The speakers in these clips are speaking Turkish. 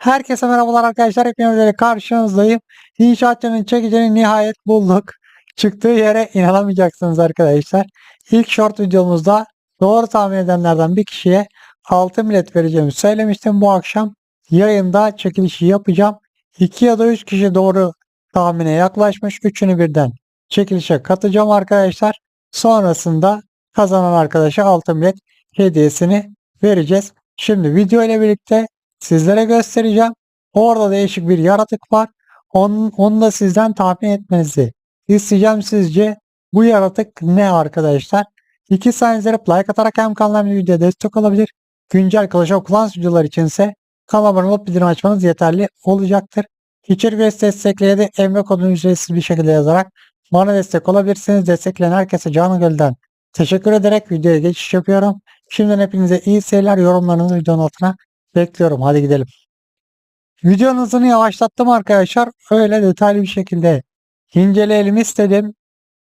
Herkese merhabalar arkadaşlar. Hepinizle karşınızdayım. İnşaatçının çekicini nihayet bulduk. Çıktığı yere inanamayacaksınız arkadaşlar. İlk short videomuzda doğru tahmin edenlerden bir kişiye 6 millet vereceğimi söylemiştim. Bu akşam yayında çekilişi yapacağım. 2 ya da 3 kişi doğru tahmine yaklaşmış. Üçünü birden çekilişe katacağım arkadaşlar. Sonrasında kazanan arkadaşa 6 millet hediyesini vereceğiz. Şimdi video ile birlikte sizlere göstereceğim. Orada değişik bir yaratık var. Onun, onu da sizden tahmin etmenizi isteyeceğim. Sizce bu yaratık ne arkadaşlar? İki saniyelere like atarak hem kanalıma videoya destek olabilir. Güncel Clash of Clans videolar içinse kanala abone olup bildirim açmanız yeterli olacaktır. İçerik ve destekleye de emre kodunu ücretsiz bir şekilde yazarak bana destek olabilirsiniz. Destekleyen herkese canı gölden teşekkür ederek videoya geçiş yapıyorum. Şimdiden hepinize iyi seyirler. Yorumlarınızı videonun altına bekliyorum. Hadi gidelim. Videonun hızını yavaşlattım arkadaşlar. Öyle detaylı bir şekilde inceleyelim istedim.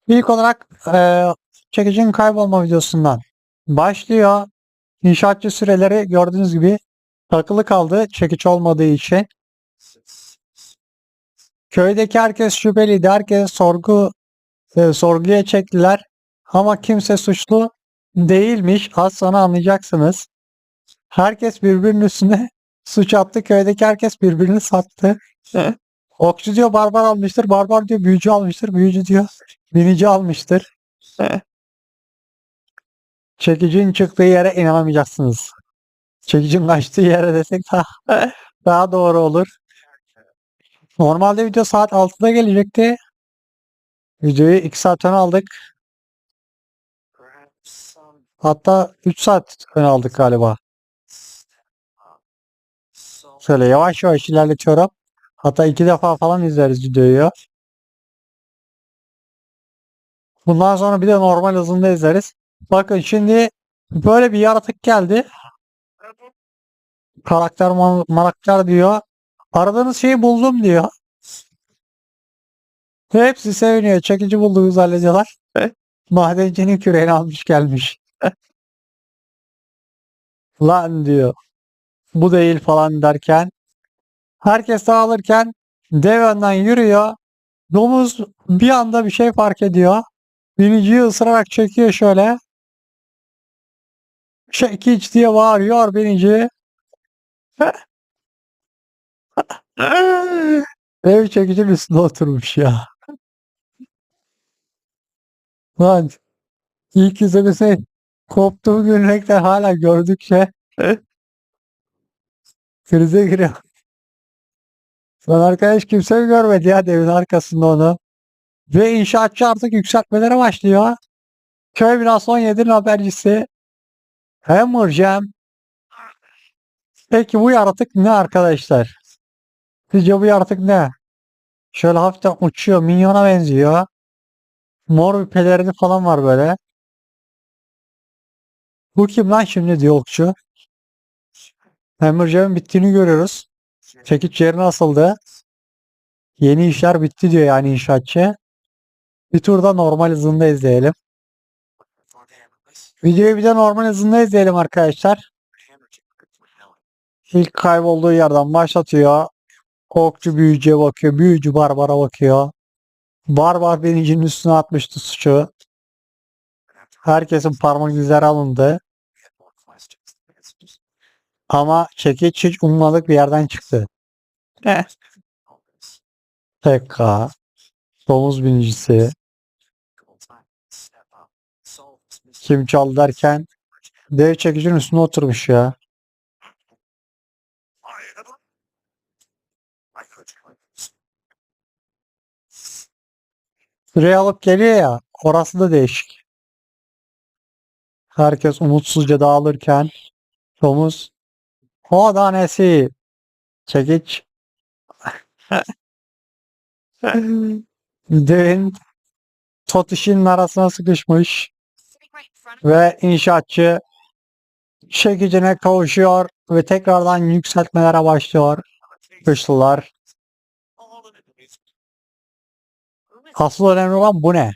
İlk olarak e, çekicinin kaybolma videosundan başlıyor. İnşaatçı süreleri gördüğünüz gibi takılı kaldı çekiç olmadığı için. Köydeki herkes şüpheliydi. Herkes sorgu e, sorguya çektiler. Ama kimse suçlu değilmiş. Az sonra anlayacaksınız. Herkes birbirinin üstüne suç attı. Köydeki herkes birbirini sattı. Okçu diyor barbar almıştır. Barbar diyor büyücü almıştır. Büyücü diyor binici almıştır. Çekicinin çıktığı yere inanamayacaksınız. Çekicinin kaçtığı yere desek daha, daha doğru olur. Normalde video saat 6'da gelecekti. Videoyu 2 saat öne aldık. Hatta 3 saat öne aldık galiba. Şöyle yavaş yavaş ilerletiyorum. Hatta iki defa falan izleriz videoyu. Bundan sonra bir de normal hızında izleriz. Bakın şimdi böyle bir yaratık geldi. Karakter marakter diyor. Aradığınız şeyi buldum diyor. Hepsi seviniyor. Çekici bulduğunu zannediyorlar. Madencinin küreğini almış gelmiş. Lan diyor. Bu değil falan derken herkes dağılırken dev önden yürüyor. Domuz bir anda bir şey fark ediyor. Biniciyi ısırarak çekiyor şöyle. Çekiç diye bağırıyor binici. Ev çekicinin üstüne oturmuş ya. Lan ilk izlemesi koptuğu gülmekten hala gördükçe krize giriyor. Lan arkadaş kimse görmedi ya devin arkasında onu. Ve inşaatçı artık yükseltmelere başlıyor. Köy binası 17'nin habercisi. Hammerjam. Peki bu yaratık ne arkadaşlar? Sizce bu yaratık ne? Şöyle hafiften uçuyor. Minyona benziyor. Mor bir pelerini falan var böyle. Bu kim lan şimdi diyor okçu. Hammerjam'ın bittiğini görüyoruz. Çekiç yerine asıldı. Yeni işler bitti diyor yani inşaatçı. Bir turda normal hızında izleyelim. Videoyu bir de normal hızında izleyelim arkadaşlar. İlk kaybolduğu yerden başlatıyor. Okçu büyücüye bakıyor. Büyücü barbara bakıyor. Barbar binicinin üstüne atmıştı suçu. Herkesin parmak izleri alındı. Ama çekiç hiç ummadık bir yerden çıktı. TK. Domuz binicisi. Kim çaldı derken dev çekicinin üstüne oturmuş ya. Süreyi alıp geliyor ya. Orası da değişik. Herkes umutsuzca dağılırken domuz o da nesi? Çekiç. Devin Totiş'in arasına sıkışmış ve inşaatçı çekicine kavuşuyor ve tekrardan yükseltmelere başlıyor. Kışlılar. Asıl önemli olan bu ne?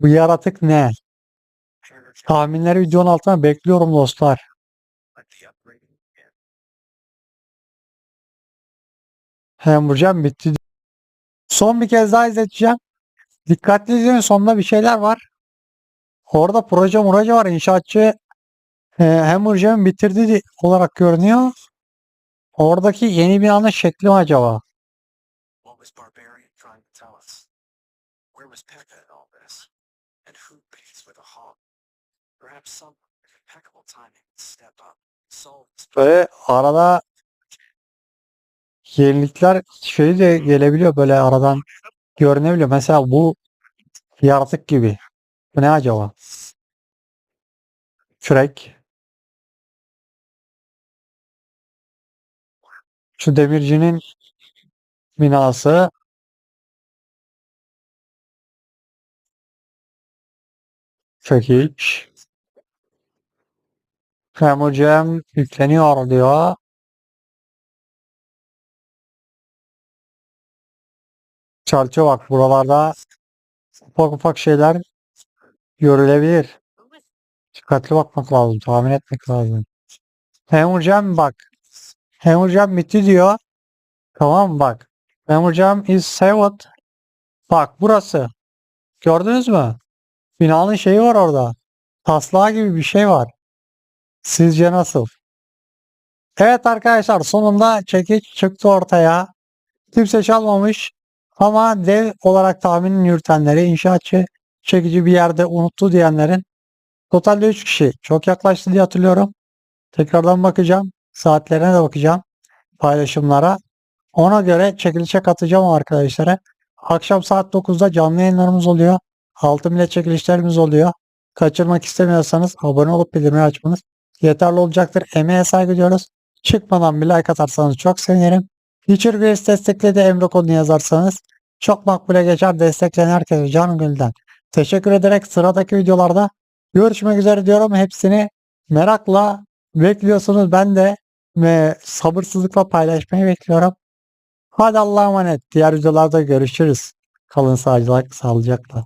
Bu yaratık ne? Tahminleri videonun altına bekliyorum dostlar. Hamburger bitti. Son bir kez daha izleteceğim. Dikkatli izleyin sonunda bir şeyler var. Orada proje muraca var. İnşaatçı e, Hamburger'in bitirdi di- olarak görünüyor. Oradaki yeni binanın şekli mi acaba? Böyle arada yenilikler şey de gelebiliyor böyle aradan görünebiliyor. Mesela bu yaratık gibi. Bu ne acaba? Kürek. Şu demircinin binası. Çekiç. Hemocem yükleniyor diyor. Çarçı bak buralarda ufak ufak şeyler görülebilir. Dikkatli bakmak lazım. Tahmin etmek lazım. Hemocem bak. Hemocem bitti diyor. Tamam bak. Hemocem is saved. Bak burası. Gördünüz mü? Binanın şeyi var orada. Taslağı gibi bir şey var. Sizce nasıl? Evet arkadaşlar sonunda çekiç çıktı ortaya. Kimse çalmamış. Ama dev olarak tahmin yürütenleri inşaatçı çekici bir yerde unuttu diyenlerin totalde 3 kişi. Çok yaklaştı diye hatırlıyorum. Tekrardan bakacağım. Saatlerine de bakacağım. Paylaşımlara. Ona göre çekilişe katacağım arkadaşlara. Akşam saat 9'da canlı yayınlarımız oluyor. Altın bile çekilişlerimiz oluyor. Kaçırmak istemiyorsanız abone olup bildirimleri açmanız yeterli olacaktır. Emeğe saygı duyuyoruz. Çıkmadan bir like atarsanız çok sevinirim. Teacher Grace destekledi Emre kodunu yazarsanız çok makbule geçer destekleyen herkese canı gönülden. Teşekkür ederek sıradaki videolarda görüşmek üzere diyorum. Hepsini merakla bekliyorsunuz. Ben de ve sabırsızlıkla paylaşmayı bekliyorum. Hadi Allah'a emanet. Diğer videolarda görüşürüz. Kalın sağlıcakla.